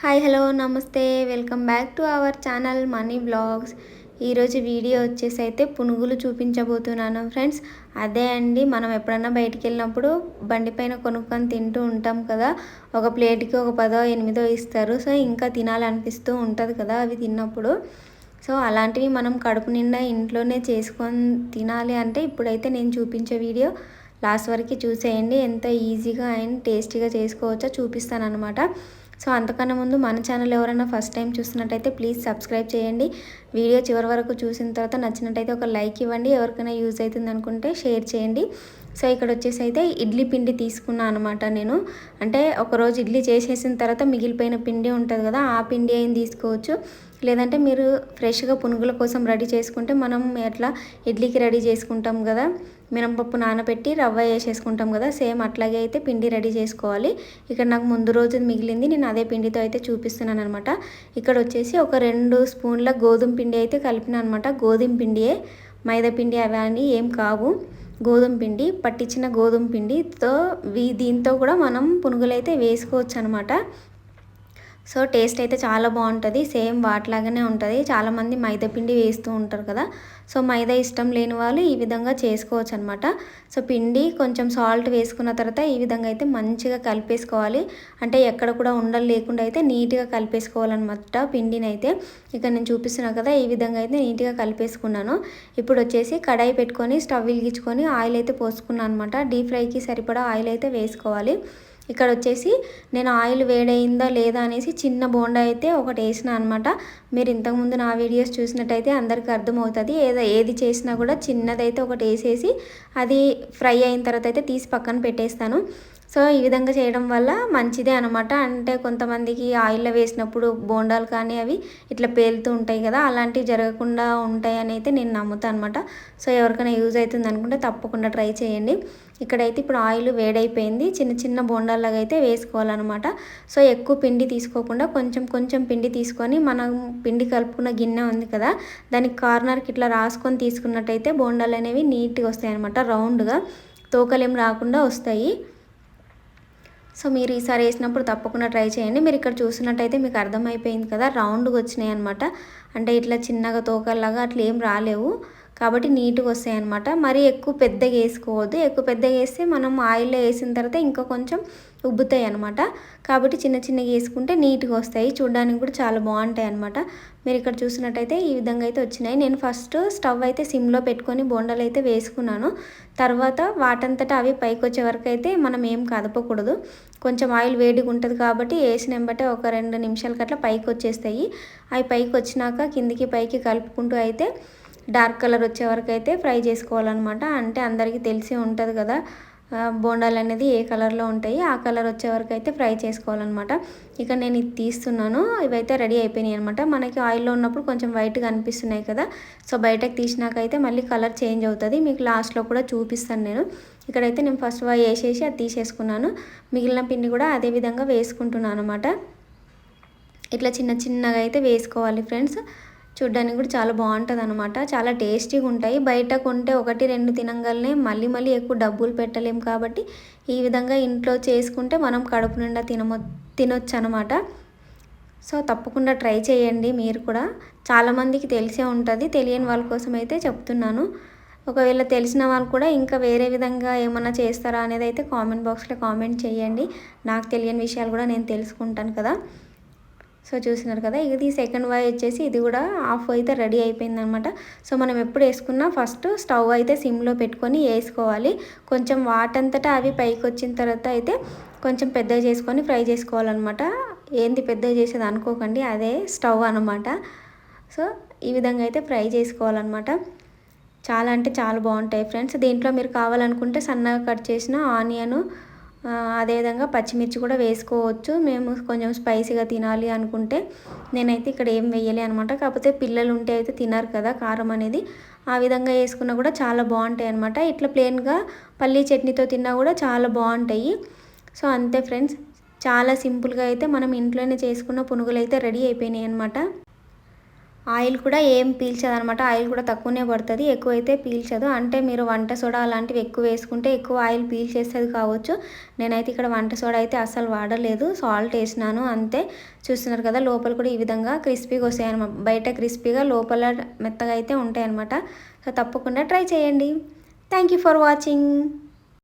Hi hello నమస్తే. Welcome back to our channel money blogs ఈరోజు video వచ్చేసి అయితే పునుగులు చూపించబోతున్నాను ఫ్రెండ్స్ అదే అండి మనం ఎప్పుడన్నా బయటికి వెళ్ళినప్పుడు బండి పైన కొనుక్కొని తింటూ ఉంటాం కదా. ఒక ప్లేట్కి ఒక పదో ఎనిమిదో ఇస్తారు. సో ఇంకా తినాలనిపిస్తూ ఉంటుంది కదా అవి తిన్నప్పుడు. సో అలాంటివి మనం కడుపు నిండా ఇంట్లోనే చేసుకొని తినాలి అంటే ఇప్పుడైతే నేను చూపించే వీడియో. లాస్ట్ వరకు చూసేయండి. ఎంత ఈజీగా అండ్ టేస్టీగా చేసుకోవచ్చో చూపిస్తాను అనమాట సో అంతకన్నా ముందు మన ఛానల్ ఎవరైనా ఫస్ట్ టైం చూసినట్టయితే ప్లీజ్ సబ్స్క్రైబ్ చేయండి. వీడియో చివరి వరకు చూసిన తర్వాత నచ్చినట్టయితే ఒక లైక్ ఇవ్వండి. ఎవరికైనా యూజ్ అవుతుంది అనుకుంటే షేర్ చేయండి. సో ఇక్కడ వచ్చేసి అయితే ఇడ్లీ పిండి తీసుకున్నాను అనమాట నేను. అంటే ఒకరోజు ఇడ్లీ చేసేసిన తర్వాత మిగిలిపోయిన పిండి ఉంటుంది కదా ఆ పిండి అయిన తీసుకోవచ్చు. లేదంటే మీరు ఫ్రెష్గా పునుగుల కోసం రెడీ చేసుకుంటే మనం ఎట్లా ఇడ్లీకి రెడీ చేసుకుంటాం కదా మినపప్పు నానబెట్టి రవ్వ వేసేసుకుంటాం కదా సేమ్ అట్లాగే అయితే పిండి రెడీ చేసుకోవాలి. ఇక్కడ నాకు ముందు రోజు మిగిలింది నేను అదే పిండితో అయితే చూపిస్తున్నాను అనమాట ఇక్కడ వచ్చేసి ఒక రెండు స్పూన్ల గోధుమ పిండి అయితే కలిపిన అనమాట గోధుమ పిండియే మైదా పిండి అవన్నీ ఏం కావు. గోధుమ పిండి పట్టించిన గోధుమ పిండితో దీంతో కూడా మనం పునుగులైతే వేసుకోవచ్చు అనమాట సో టేస్ట్ అయితే చాలా బాగుంటుంది సేమ్ వాటిలాగానే ఉంటుంది. చాలామంది మైదా పిండి వేస్తూ ఉంటారు కదా సో మైదా ఇష్టం లేని వాళ్ళు ఈ విధంగా చేసుకోవచ్చు అనమాట సో పిండి కొంచెం సాల్ట్ వేసుకున్న తర్వాత ఈ విధంగా అయితే మంచిగా కలిపేసుకోవాలి. అంటే ఎక్కడ కూడా ఉండలు లేకుండా అయితే నీట్గా కలిపేసుకోవాలన్నమాట పిండిని అయితే. ఇక్కడ నేను చూపిస్తున్నా కదా ఈ విధంగా అయితే నీట్గా కలిపేసుకున్నాను. ఇప్పుడు వచ్చేసి కడాయి పెట్టుకొని స్టవ్ వెలిగించుకొని ఆయిల్ అయితే పోసుకున్నాను అనమాట డీప్ ఫ్రైకి సరిపడా ఆయిల్ అయితే వేసుకోవాలి. ఇక్కడ వచ్చేసి నేను ఆయిల్ వేడైందా లేదా అనేసి చిన్న బోండా అయితే ఒకటి వేసిన అనమాట మీరు ఇంతకుముందు నా వీడియోస్ చూసినట్టయితే అందరికీ అర్థమవుతుంది. ఏదో ఏది చేసినా కూడా చిన్నదైతే ఒకటి వేసేసి అది ఫ్రై అయిన తర్వాత అయితే తీసి పక్కన పెట్టేస్తాను. సో ఈ విధంగా చేయడం వల్ల మంచిదే అనమాట అంటే కొంతమందికి ఆయిల్లో వేసినప్పుడు బోండాలు కానీ అవి ఇట్లా పేలుతూ ఉంటాయి కదా అలాంటివి జరగకుండా ఉంటాయని అయితే నేను నమ్ముతాను అనమాట సో ఎవరికైనా యూజ్ అవుతుంది అనుకుంటే తప్పకుండా ట్రై చేయండి. ఇక్కడైతే ఇప్పుడు ఆయిల్ వేడైపోయింది. చిన్న చిన్న బోండాల్లాగా అయితే వేసుకోవాలన్నమాట. సో ఎక్కువ పిండి తీసుకోకుండా కొంచెం కొంచెం పిండి తీసుకొని మనం పిండి కలుపుకున్న గిన్నె ఉంది కదా దానికి కార్నర్కి ఇట్లా రాసుకొని తీసుకున్నట్టయితే బోండాలు అనేవి నీట్గా వస్తాయి అనమాట రౌండ్గా. తోకలేం రాకుండా వస్తాయి. సో మీరు ఈసారి వేసినప్పుడు తప్పకుండా ట్రై చేయండి. మీరు ఇక్కడ చూసినట్టయితే మీకు అర్థమైపోయింది కదా రౌండ్గా వచ్చినాయి అనమాట అంటే ఇట్లా చిన్నగా తోకల్లాగా అట్లా ఏం రాలేవు. కాబట్టి నీట్గా వస్తాయి అనమాట మరీ ఎక్కువ పెద్దగా వేసుకోవద్దు. ఎక్కువ పెద్దగా వేస్తే మనం ఆయిల్లో వేసిన తర్వాత ఇంకా కొంచెం ఉబ్బుతాయి అనమాట కాబట్టి చిన్న చిన్నగా వేసుకుంటే నీట్గా వస్తాయి. చూడడానికి కూడా చాలా బాగుంటాయి అనమాట మీరు ఇక్కడ చూసినట్టయితే ఈ విధంగా అయితే వచ్చినాయి. నేను ఫస్ట్ స్టవ్ అయితే సిమ్లో పెట్టుకొని బొండలు అయితే వేసుకున్నాను. తర్వాత వాటంతటా అవి పైకి వచ్చే వరకు అయితే మనం ఏం కదపకూడదు. కొంచెం ఆయిల్ వేడిగా ఉంటుంది కాబట్టి వేసిన వెంబటే ఒక రెండు నిమిషాలకట్లా పైకి వచ్చేస్తాయి. అవి పైకి వచ్చినాక కిందికి పైకి కలుపుకుంటూ అయితే డార్క్ కలర్ వచ్చే వరకు అయితే ఫ్రై చేసుకోవాలన్నమాట. అంటే అందరికీ తెలిసి ఉంటుంది కదా బోండాలు అనేది ఏ కలర్లో ఉంటాయి ఆ కలర్ వచ్చే వరకు అయితే ఫ్రై చేసుకోవాలన్నమాట. ఇక నేను ఇది తీస్తున్నాను ఇవైతే రెడీ అయిపోయినాయి అనమాట మనకి ఆయిల్లో ఉన్నప్పుడు కొంచెం వైట్గా అనిపిస్తున్నాయి కదా సో బయటకు తీసినాక అయితే మళ్ళీ కలర్ చేంజ్ అవుతుంది. మీకు లాస్ట్లో కూడా చూపిస్తాను నేను. ఇక్కడైతే నేను ఫస్ట్ వేసేసి అది తీసేసుకున్నాను. మిగిలిన పిండి కూడా అదే విధంగా వేసుకుంటున్నాను అనమాట ఇట్లా చిన్న చిన్నగా అయితే వేసుకోవాలి ఫ్రెండ్స్. చూడ్డానికి కూడా చాలా బాగుంటుంది అనమాట చాలా టేస్టీగా ఉంటాయి బయట కొంటే ఒకటి రెండు తినగలనే మళ్ళీ మళ్ళీ ఎక్కువ డబ్బులు పెట్టలేము కాబట్టి ఈ విధంగా ఇంట్లో చేసుకుంటే మనం కడుపు నిండా తినమొ తినొచ్చు అనమాట సో తప్పకుండా ట్రై చేయండి మీరు కూడా. చాలామందికి తెలిసే ఉంటుంది. తెలియని వాళ్ళ కోసం అయితే చెప్తున్నాను. ఒకవేళ తెలిసిన వాళ్ళు కూడా ఇంకా వేరే విధంగా ఏమన్నా చేస్తారా అనేది అయితే కామెంట్ బాక్స్లో కామెంట్ చేయండి. నాకు తెలియని విషయాలు కూడా నేను తెలుసుకుంటాను కదా. సో చూసినారు కదా ఇది సెకండ్ వై వచ్చేసి ఇది కూడా ఆఫ్ అయితే రెడీ అయిపోయింది అనమాట సో మనం ఎప్పుడు వేసుకున్నా ఫస్ట్ స్టవ్ అయితే సిమ్లో పెట్టుకొని వేసుకోవాలి. కొంచెం వాటంతటా అవి పైకి వచ్చిన తర్వాత అయితే కొంచెం పెద్దగా చేసుకొని ఫ్రై చేసుకోవాలన్నమాట. ఏంది పెద్దగా చేసేది అనుకోకండి అదే స్టవ్ అనమాట సో ఈ విధంగా అయితే ఫ్రై చేసుకోవాలన్నమాట. చాలా అంటే చాలా బాగుంటాయి ఫ్రెండ్స్ దీంట్లో మీరు కావాలనుకుంటే సన్నగా కట్ చేసిన ఆనియను అదేవిధంగా పచ్చిమిర్చి కూడా వేసుకోవచ్చు. మేము కొంచెం స్పైసీగా తినాలి అనుకుంటే నేనైతే ఇక్కడ ఏం వేయలే అనమాట కాకపోతే పిల్లలు ఉంటే అయితే తినరు కదా కారం అనేది. ఆ విధంగా వేసుకున్నా కూడా చాలా బాగుంటాయి అనమాట ఇట్లా ప్లెయిన్గా పల్లీ చట్నీతో తిన్నా కూడా చాలా బాగుంటాయి. సో అంతే ఫ్రెండ్స్. చాలా సింపుల్గా అయితే మనం ఇంట్లోనే చేసుకున్న పునుగులు అయితే రెడీ అయిపోయినాయి అనమాట ఆయిల్ కూడా ఏం పీల్చదు అనమాట ఆయిల్ కూడా తక్కువనే పడుతుంది. ఎక్కువైతే పీల్చదు. అంటే మీరు వంట సోడా అలాంటివి ఎక్కువ వేసుకుంటే ఎక్కువ ఆయిల్ పీల్చేస్తుంది కావచ్చు. నేనైతే ఇక్కడ వంట సోడా అయితే అసలు వాడలేదు. సాల్ట్ వేసినాను అంతే. చూస్తున్నారు కదా లోపల కూడా ఈ విధంగా క్రిస్పీగా వస్తాయి అనమాట బయట క్రిస్పీగా లోపల మెత్తగా అయితే ఉంటాయి అనమాట సో తప్పకుండా ట్రై చేయండి. Thank you for watching.